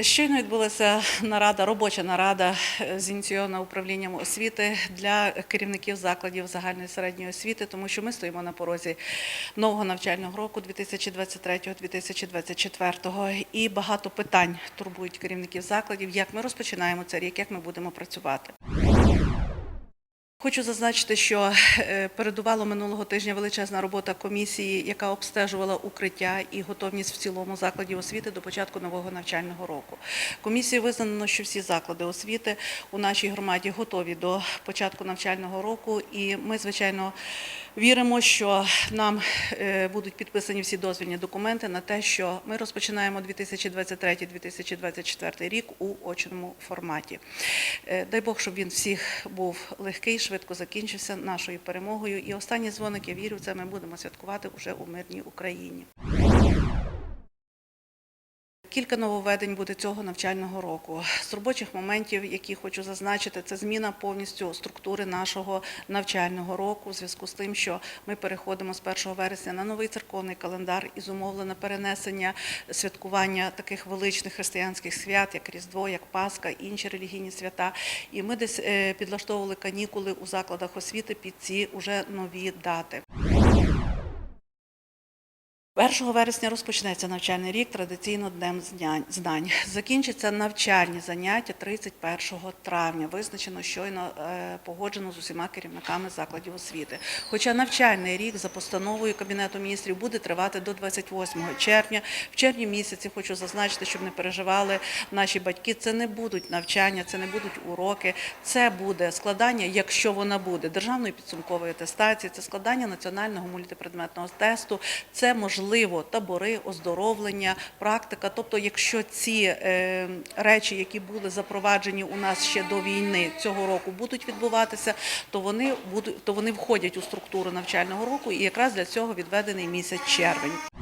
Щойно відбулася нарада, робоча нарада е, зініційована управлінням освіти для керівників закладів загальної середньої освіти, тому що ми стоїмо на порозі нового навчального року 2023-2024 і багато питань турбують керівників закладів, як ми розпочинаємо цей рік, як ми будемо працювати. Хочу зазначити, що е, передувало минулого тижня величезна робота комісії, яка обстежувала укриття і готовність в цілому закладів освіти до початку нового навчального року. Комісії визнано, що всі заклади освіти у нашій громаді готові до початку навчального року, і ми, звичайно, віримо, що нам е, будуть підписані всі дозвільні документи на те, що ми розпочинаємо 2023-2024 рік у очному форматі. Е, Дай Бог, щоб він всіх був легкий, швидко закінчився нашою перемогою. І останні дзвоник, я вірю, це ми будемо святкувати уже у мирній Україні. Кілька нововведень буде цього навчального року. З робочих моментів, які хочу зазначити, це зміна повністю структури нашого навчального року, в зв'язку з тим, що ми переходимо з 1 вересня на новий церковний календар і зумовлене перенесення святкування таких величних християнських свят, як Різдво, як Пасха, інші релігійні свята. І ми десь е, підлаштовували канікули у закладах освіти під ці уже нові дати. 1 вересня розпочнеться навчальний рік традиційно днем знань-. Закінчаться навчальні заняття 31 травня. Визначено щойно е, погоджено з усіма керівниками закладів освіти. Хоча навчальний рік за постановою Кабінету міністрів буде тривати до 28 червня. В червні місяці хочу зазначити, щоб не переживали наші батьки. Це не будуть навчання, це не будуть уроки. Це буде складання, якщо вона буде державної підсумкової атестації, це складання національного мультипредметного тесту, це можливо табори, оздоровлення, практика. Тобто, якщо ці е, речі, які були запроваджені у нас ще до війни цього року, будуть відбуватися, то вони будуть то вони входять у структуру навчального року, і якраз для цього відведений місяць червень.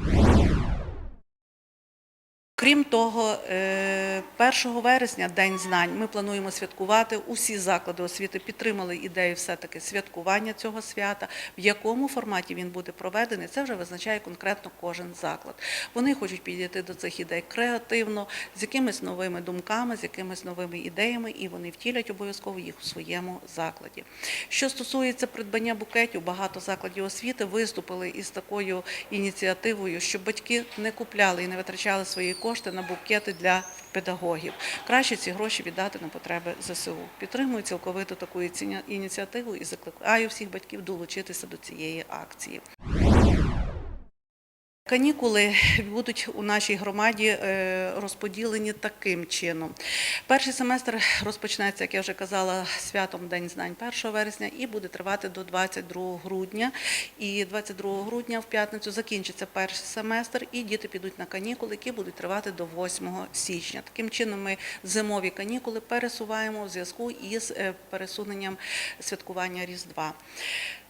Крім того, е, 1 вересня, День знань, ми плануємо святкувати. Усі заклади освіти підтримали ідею все-таки святкування цього свята. В якому форматі він буде проведений, це вже визначає конкретно кожен заклад. Вони хочуть підійти до цих ідей креативно, з якимись новими думками, з якимись новими ідеями, і вони втілять обов'язково їх у своєму закладі. Що стосується придбання букетів, багато закладів освіти виступили із такою ініціативою, щоб батьки не купляли і не витрачали свої кошти на букети для педагогів. Краще ці гроші віддати на потреби ЗСУ. Підтримую цілковито таку ініціативу і закликаю всіх батьків долучитися до цієї акції. Канікули будуть у нашій громаді е, розподілені таким чином. Перший семестр розпочнеться, як я вже казала, святом День знань 1 вересня і буде тривати до 22 грудня. І 22 грудня в п'ятницю закінчиться перший семестр, і діти підуть на канікули, які будуть тривати до 8 січня. Таким чином, ми зимові канікули пересуваємо у зв'язку із е, пересуненням святкування Різдва.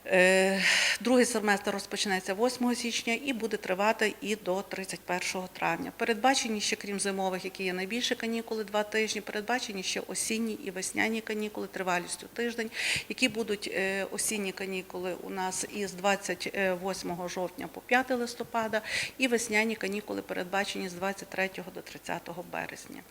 Е, Другий семестр розпочнеться 8 січня і буде тривати і до 31 травня. Передбачені ще, крім зимових, які є найбільші канікули, два тижні, передбачені ще осінні і весняні канікули тривалістю тиждень, які будуть е, осінні канікули у нас із 28 жовтня по 5 листопада, і весняні канікули передбачені з 23 до 30 березня.